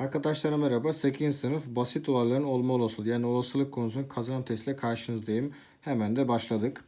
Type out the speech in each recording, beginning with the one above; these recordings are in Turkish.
Arkadaşlar merhaba. 8. sınıf basit olayların olma olasılığı yani olasılık konusunun kazanım testiyle karşınızdayım. Hemen de başladık.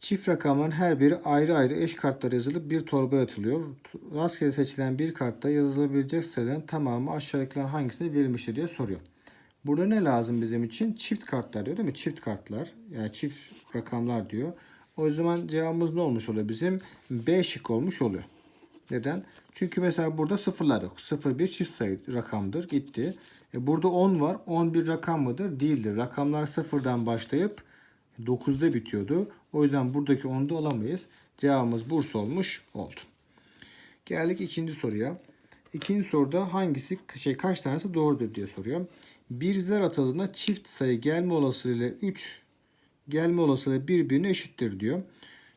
Çift rakamların her biri ayrı ayrı eş kartlara yazılıp bir torbaya atılıyor. Rastgele seçilen bir kartta yazılabilecek sayıların tamamı aşağıdakilerin hangisinde verilmiştir diye soruyor. Burada ne lazım bizim için? Çift kartlar diyor değil mi? Çift kartlar. Yani çift rakamlar diyor. O zaman cevabımız ne olmuş oluyor bizim? B şık olmuş oluyor. Neden? Çünkü mesela burada sıfırlar yok. 0 bir çift sayı rakamdır. Gitti. E burada 10 var. 10 bir rakam mıdır? Değildir. Rakamlar sıfırdan başlayıp 9'da bitiyordu. O yüzden buradaki 10'da olamayız. Cevabımız Bursa olmuş oldu. Geldik ikinci soruya. İkinci soruda hangisi şey kaç tanesi doğrudur diye soruyor. Bir zar atıldığında çift sayı gelme olasılığıyla 3 gelme olasılığı birbirine eşittir diyor.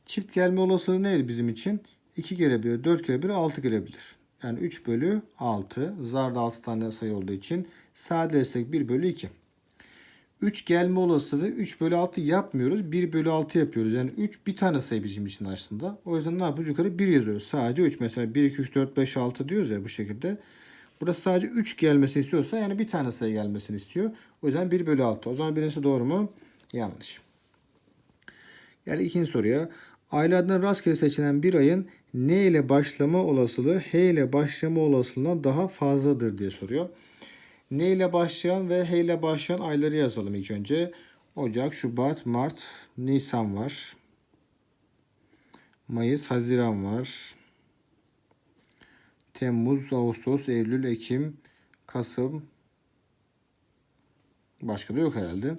Çift gelme olasılığı neydi bizim için? 2 gelebilir, 4 gelebilir, 6 gelebilir. Yani 3 bölü 6. Zarda 6 tane sayı olduğu için sadeleşsek 1 bölü 2. 3 gelme olasılığı 3 bölü 6 yapmıyoruz. 1 bölü 6 yapıyoruz. Yani 3 bir tane sayı bizim için aslında. O yüzden ne yapıyoruz? Yukarı 1 yazıyoruz. Sadece 3. Mesela 1, 2, 3, 4, 5, 6 diyoruz ya bu şekilde. Burası sadece 3 gelmesini istiyorsa yani bir tane sayı gelmesini istiyor. O yüzden 1 bölü 6. O zaman birincisi doğru mu? Yanlış. Yani ikinci soruya. Aylardan rastgele seçilen bir ayın ne ile başlama olasılığı H ile başlama olasılığından daha fazladır diye soruyor. Ne ile başlayan ve H ile başlayan ayları yazalım ilk önce. Ocak, Şubat, Mart, Nisan var. Mayıs, Haziran var. Temmuz, Ağustos, Eylül, Ekim, Kasım. Başka da yok herhalde.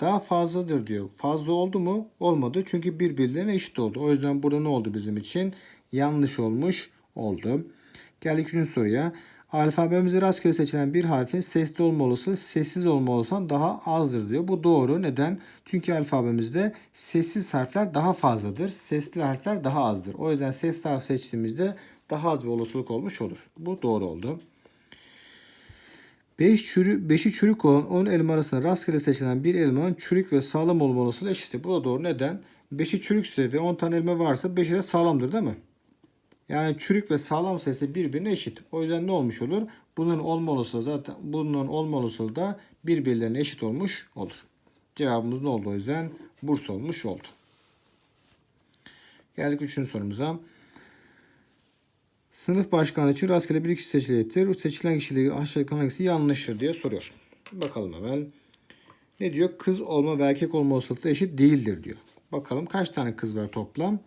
Daha fazladır diyor. Fazla oldu mu? Olmadı. Çünkü birbirlerine eşit oldu. O yüzden burada ne oldu bizim için? Yanlış olmuş oldu. Geldik üçüncü soruya. Alfabemizde rastgele seçilen bir harfin sesli olma olasılığı sessiz olma olasılığından daha azdır diyor. Bu doğru. Neden? Çünkü alfabemizde sessiz harfler daha fazladır. Sesli harfler daha azdır. O yüzden sesli harf seçtiğimizde daha az bir olasılık olmuş olur. Bu doğru oldu. 5 çürü, 5'i çürük olan 10 elma arasında rastgele seçilen bir elmanın çürük ve sağlam olma olasılığı eşittir. Bu da doğru. Neden? 5'i çürükse ve 10 tane elma varsa 5'i de sağlamdır değil mi? Yani çürük ve sağlam sayısı birbirine eşit. O yüzden ne olmuş olur? Bunun olma olasılığı zaten bunun olma olasılığı da birbirlerine eşit olmuş olur. Cevabımız ne oldu o yüzden? Bursa olmuş oldu. Geldik üçüncü sorumuza. Sınıf başkanı için rastgele bir kişi seçilecektir. Seçilen kişiliği aşağıdaki hangisi yanlıştır diye soruyor. Bakalım hemen. Ne diyor? Kız olma ve erkek olma olasılığı eşit değildir diyor. Bakalım kaç tane kız var toplam?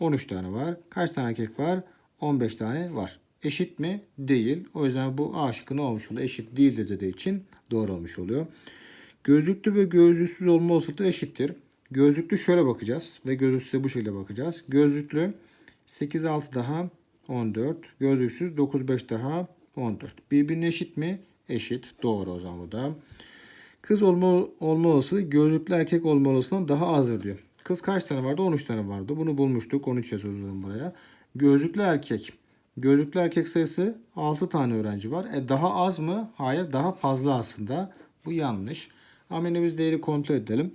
13 tane var. Kaç tane erkek var? 15 tane var. Eşit mi? Değil. O yüzden bu A şıkkı ne olmuş oluyor? Eşit değildir dediği için doğru olmuş oluyor. Gözlüklü ve gözlüksüz olma olasılığı eşittir. Gözlüklü şöyle bakacağız ve gözlüksüze bu şekilde bakacağız. Gözlüklü 8 6 daha 14. Gözlüksüz 9 5 daha 14. Birbirine eşit mi? Eşit. Doğru o zaman bu da. Kız olma, olma olasılığı gözlüklü erkek olma olasılığından daha azdır diyor. Kız kaç tane vardı? 13 tane vardı. Bunu bulmuştuk. 13 yazıyorum buraya. Gözlüklü erkek. Gözlüklü erkek sayısı 6 tane öğrenci var. E daha az mı? Hayır daha fazla aslında. Bu yanlış. Biz değeri kontrol edelim.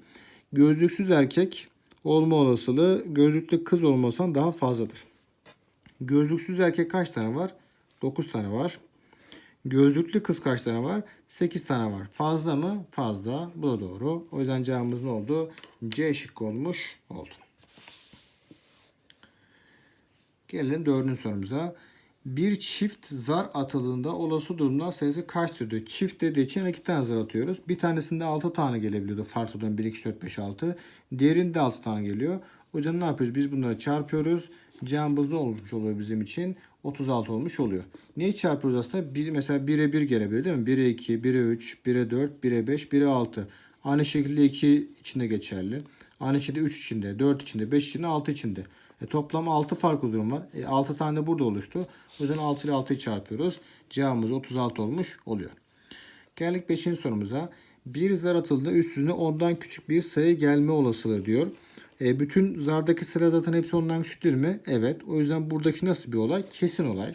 Gözlüksüz erkek olma olasılığı gözlüklü kız olmasından daha fazladır. Gözlüksüz erkek kaç tane var? 9 tane var. Gözlüklü kız kaç tane var? 8 tane var. Fazla mı? Fazla. Bu da doğru. O yüzden cevabımız ne oldu? C şıkkı olmuş oldu. Gelelim dördüncü sorumuza. Bir çift zar atıldığında olası durumlar sayısı kaçtır diyor. Çift dediği için iki tane zar atıyoruz. Bir tanesinde 6 tane gelebiliyordu. Farklı durum 1, 2, 4, 5, 6. Diğerinde 6 tane geliyor. Yüzden ne yapıyoruz? Biz bunları çarpıyoruz. Ne olmuş oluyor bizim için? 36 olmuş oluyor. Neyi çarpıyoruz aslında? Bir, mesela 1'e 1 gelebilir değil mi? 1'e 2, 1'e 3, 1'e 4, 1'e 5, 1'e 6. Aynı şekilde 2 içinde geçerli. Aynı şekilde 3 içinde, 4 içinde, 5 içinde, 6 içinde. E, toplam 6 farklı durum var. E, 6 tane de burada oluştu. O yüzden 6 ile 6'yı çarpıyoruz. Cevabımız 36 olmuş oluyor. Geldik 5. sorumuza. Bir zar atıldığında üstüne ondan küçük bir sayı gelme olasılığı diyor. E, bütün zardaki sayılar zaten hepsi ondan küçük değil mi? Evet. O yüzden buradaki nasıl bir olay? Kesin olay.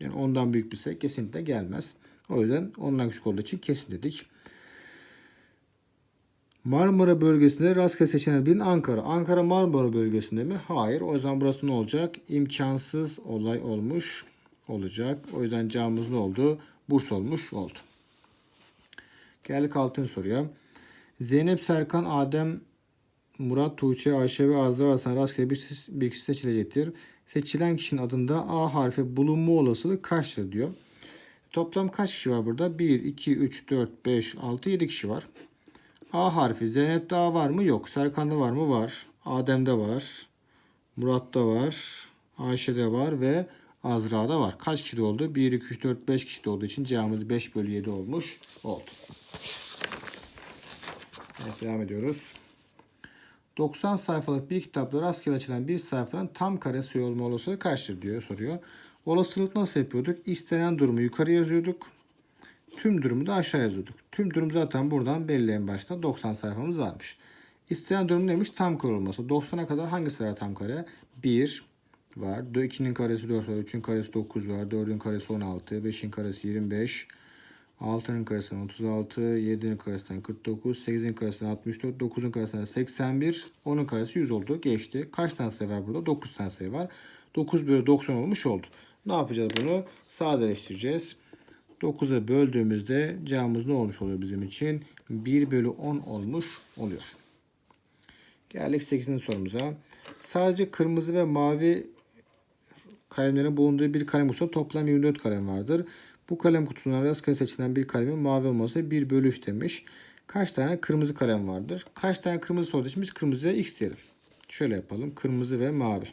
Yani ondan büyük bir sayı kesinlikle gelmez. O yüzden ondan küçük olduğu için kesin dedik. Marmara bölgesinde rastgele seçilen bir Ankara. Ankara Marmara bölgesinde mi? Hayır. O zaman burası ne olacak? İmkansız olay olmuş olacak. O yüzden cevabımız ne oldu? Burs olmuş oldu. Geldik altın soruya. Zeynep, Serkan, Adem, Murat, Tuğçe, Ayşe ve Azra arasında rastgele bir, bir kişi seçilecektir. Seçilen kişinin adında A harfi bulunma olasılığı kaçtır diyor. Toplam kaç kişi var burada? 1, 2, 3, 4, 5, 6, 7 kişi var. A harfi. Zeynep'te A var mı? Yok. Serkan'da var mı? Var. Adem'de var. Murat'ta var. Ayşe'de var ve Azra'da var. Kaç kişi oldu? 1, 2, 3, 4, 5 kişi de olduğu için cevabımız 5 bölü 7 olmuş oldu. Evet devam ediyoruz. 90 sayfalık bir kitapta rastgele açılan bir sayfanın tam kare sayı olma olasılığı kaçtır diyor soruyor. Olasılık nasıl yapıyorduk? İstenen durumu yukarı yazıyorduk. Tüm durumu da aşağı yazıyorduk. Tüm durum zaten buradan belli en başta. 90 sayfamız varmış. İstenen durum neymiş? Tam kare olması. 90'a kadar hangi sayı tam kare? 1 var. 2'nin karesi 4 var. 3'ün karesi 9 var. 4'ün karesi 16. 5'in karesi 25. 6'nın karesinden 36, 7'nin karesinden 49, 8'in karesinden 64, 9'un karesinden 81, 10'un karesi 100 oldu. Geçti. Kaç tane sayı var burada? 9 tane sayı var. 9 bölü 90 olmuş oldu. Ne yapacağız bunu? Sadeleştireceğiz. 9'a böldüğümüzde cevabımız ne olmuş oluyor bizim için? 1 bölü 10 olmuş oluyor. Geldik 8. sorumuza. Sadece kırmızı ve mavi kalemlerin bulunduğu bir kalem kutusu toplam 24 kalem vardır. Bu kalem kutusundan rastgele seçilen bir kalemin mavi olması 1 bölü 3 demiş. Kaç tane kırmızı kalem vardır? Kaç tane kırmızı sorduğu için biz kırmızıya x diyelim. Şöyle yapalım. Kırmızı ve mavi.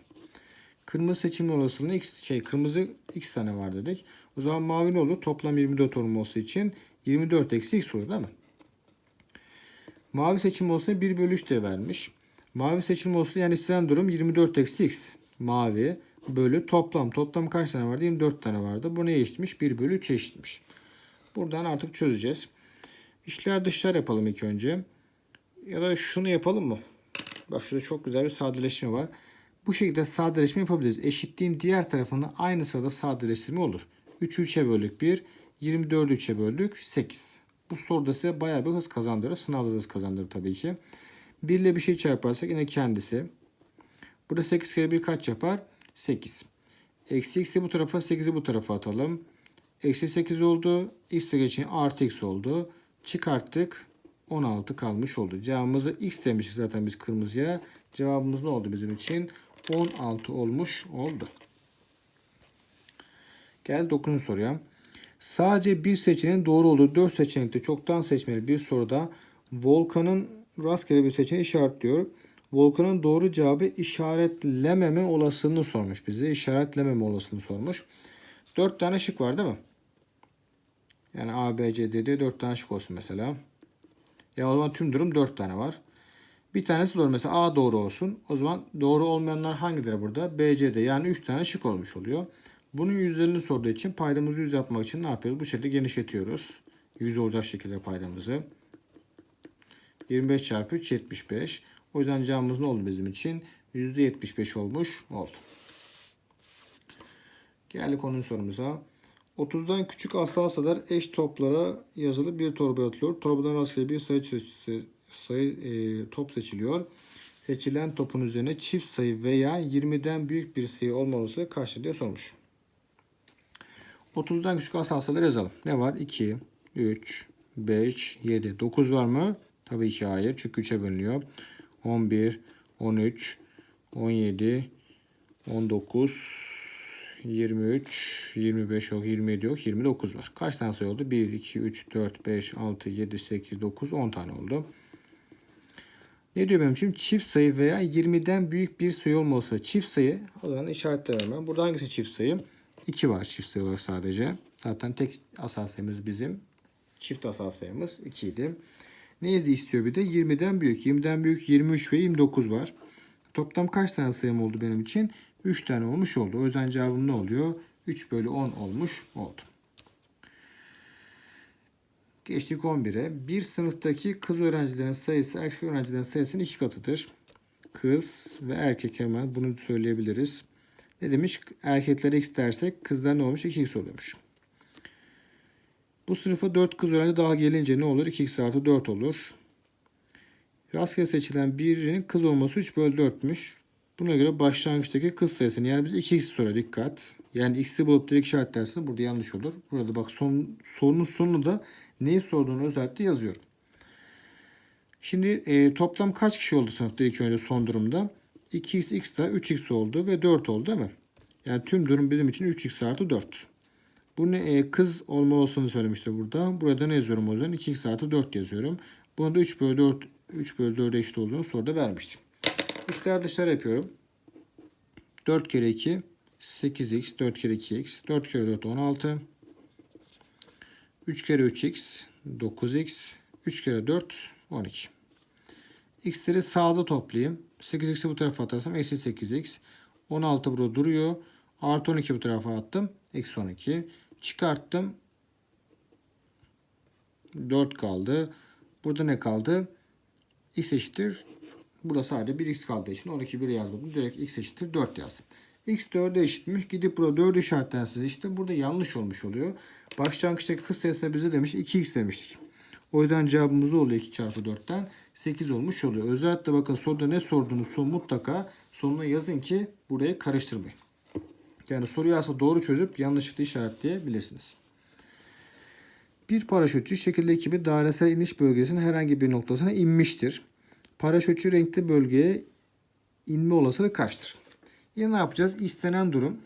Kırmızı seçim olasılığında x şey kırmızı x tane var dedik. O zaman mavi ne olur? Toplam 24 olması için 24 eksi x olur değil mi? Mavi seçim olsa 1 bölü 3 de vermiş. Mavi seçim olsa yani istenen durum 24 eksi x. Mavi bölü toplam. Toplam kaç tane vardı? 24 tane vardı. Bu neye eşitmiş? 1 bölü 3'e eşitmiş. Buradan artık çözeceğiz. İşler dışlar yapalım ilk önce. Ya da şunu yapalım mı? Bak şurada çok güzel bir sadeleştirme var. Bu şekilde sadeleşme yapabiliriz. Eşitliğin diğer tarafında aynı sırada sadeleştirme olur. 3'ü 3'e böldük 1. 24'ü 3'e böldük 8. Bu soruda size bayağı bir hız kazandırır. Sınavda da hız kazandırır tabii ki. 1 ile bir şey çarparsak yine kendisi. Burada 8 kere 1 kaç yapar? 8. Eksi x'i bu tarafa 8'i bu tarafa atalım. Eksi 8 oldu. X de geçin artı x oldu. Çıkarttık. 16 kalmış oldu. Cevabımızı x demiştik zaten biz kırmızıya. Cevabımız ne oldu bizim için? 16 olmuş oldu. Gel 9. soruya. Sadece bir seçeneğin doğru olduğu 4 seçenekte çoktan seçmeli bir soruda Volkan'ın rastgele bir seçeneği işaretliyor. Volkan'ın doğru cevabı işaretlememe olasılığını sormuş bize. İşaretlememe olasılığını sormuş. 4 tane şık var değil mi? Yani A, B, C, D diye 4 tane şık olsun mesela. Ya o zaman tüm durum 4 tane var. Bir tanesi doğru. Mesela A doğru olsun. O zaman doğru olmayanlar hangileri burada? B, C, D. Yani 3 tane şık olmuş oluyor. Bunun yüzlerini sorduğu için paydamızı 100 yapmak için ne yapıyoruz? Bu şekilde genişletiyoruz. 100 olacak şekilde paydamızı. 25 çarpı 3 75. O yüzden cevabımız ne oldu bizim için? %75 olmuş oldu. Geldik onun sorumuza. 30'dan küçük asal sayılar eş toplara yazılı bir torba atılıyor. Torbadan rastgele bir sayı, sayı e, top seçiliyor. Seçilen topun üzerine çift sayı veya 20'den büyük bir sayı olma olasılığı kaçtır diye sormuş. 30'dan küçük asal sayılar yazalım. Ne var? 2, 3, 5, 7, 9 var mı? Tabii ki hayır. Çünkü 3'e bölünüyor. 11, 13, 17, 19, 23, 25 yok, 27 yok, 29 var. Kaç tane sayı oldu? 1, 2, 3, 4, 5, 6, 7, 8, 9, 10 tane oldu. Ne diyor benim için? Çift sayı veya 20'den büyük bir sayı olması. Çift sayı, o zaman işaretlerim ben. Burada hangisi çift sayı? 2 var çift sayı olarak sadece. Zaten tek asal sayımız bizim. Çift asal sayımız 2 idi. Neydi istiyor bir de? 20'den büyük. 20'den büyük 23 ve 29 var. Toplam kaç tane sayım oldu benim için? 3 tane olmuş oldu. O yüzden cevabım ne oluyor? 3 bölü 10 olmuş oldu. Geçtik 11'e. Bir sınıftaki kız öğrencilerin sayısı erkek öğrencilerin sayısının iki katıdır. Kız ve erkek hemen bunu söyleyebiliriz. Ne demiş? Erkeklere x dersek kızlar ne olmuş? 2x oluyormuş. Bu sınıfa 4 kız öğrenci daha gelince ne olur? 2x artı 4 olur. Rastgele seçilen birinin kız olması 3 bölü 4'müş. Buna göre başlangıçtaki kız sayısını yani biz 2x soruyor dikkat. Yani x'i bulup direkt işaretlerseniz burada yanlış olur. Burada bak son, sorunun sonunu da neyi sorduğunu özellikle yazıyorum. Şimdi e, toplam kaç kişi oldu sınıfta ilk önce son durumda? 2x, x da 3x oldu ve 4 oldu değil mi? Yani tüm durum bizim için 3x artı 4. Bu ne? E, kız olma olasılığını söylemişti burada. Burada ne yazıyorum o yüzden? 2x artı 4 yazıyorum. Bunu da 3 bölü 4, 3 bölü 4'e eşit olduğunu soruda vermiştim. İşler dışarı yapıyorum. 4 kere 2 8x 4 kere 2x 4 kere 4 16 3 kere 3x 9x 3 kere 4 12 x'leri sağda toplayayım. 8x'i bu tarafa atarsam eksi 8x 16 burada duruyor. Artı 12 bu tarafa attım. Eksi 12. Çıkarttım. 4 kaldı. Burada ne kaldı? x eşittir. Burada sadece 1x kaldığı için 12 1 yazmadım. Direkt x eşittir 4 yazdım. x 4'e eşitmiş. Gidip burada 4'ü işaretlensiz işte burada yanlış olmuş oluyor. Başlangıçtaki kız sayısına bize demiş 2x demiştik. O yüzden cevabımız da oluyor 2 çarpı 4'ten 8 olmuş oluyor. Özellikle bakın soruda ne sorduğunuz son mutlaka sonuna yazın ki burayı karıştırmayın. Yani soruyu aslında doğru çözüp yanlışlıkla işaretleyebilirsiniz. Bir paraşütçü şekilde ekibi dairesel iniş bölgesinin herhangi bir noktasına inmiştir. Paraşütçü renkli bölgeye inme olasılığı kaçtır? Yine ne yapacağız? İstenen durum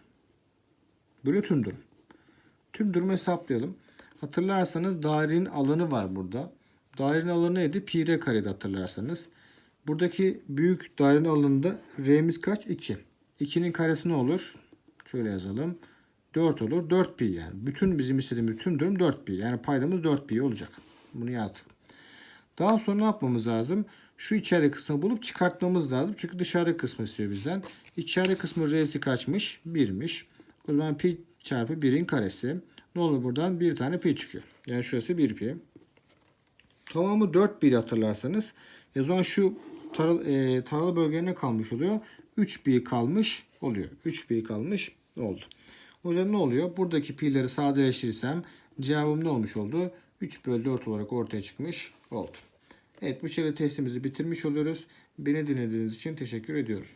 bölü tüm durum. Tüm durumu hesaplayalım. Hatırlarsanız dairenin alanı var burada. Dairenin alanı neydi? Pi r kareydi hatırlarsanız. Buradaki büyük dairenin alanında r'miz kaç? 2. 2'nin karesi ne olur? Şöyle yazalım. 4 olur. 4 pi yani. Bütün bizim istediğimiz tüm durum 4 pi. Yani paydamız 4 pi olacak. Bunu yazdık. Daha sonra ne yapmamız lazım? Şu içeri kısmı bulup çıkartmamız lazım. Çünkü dışarı kısmı istiyor bizden. İçeri kısmı r'si kaçmış? 1'miş. O zaman pi çarpı 1'in karesi. Ne olur buradan? Bir tane pi çıkıyor. Yani şurası 1 pi. Tamamı 4 pi hatırlarsanız. E o zaman şu taral, e, taralı bölgeye ne kalmış oluyor? 3 pi kalmış oluyor. 3 pi kalmış oldu. O yüzden ne oluyor? Buradaki pi'leri sadeleştirirsem cevabım ne olmuş oldu? 3 bölü 4 olarak ortaya çıkmış oldu. Evet bu şekilde testimizi bitirmiş oluyoruz. Beni dinlediğiniz için teşekkür ediyorum.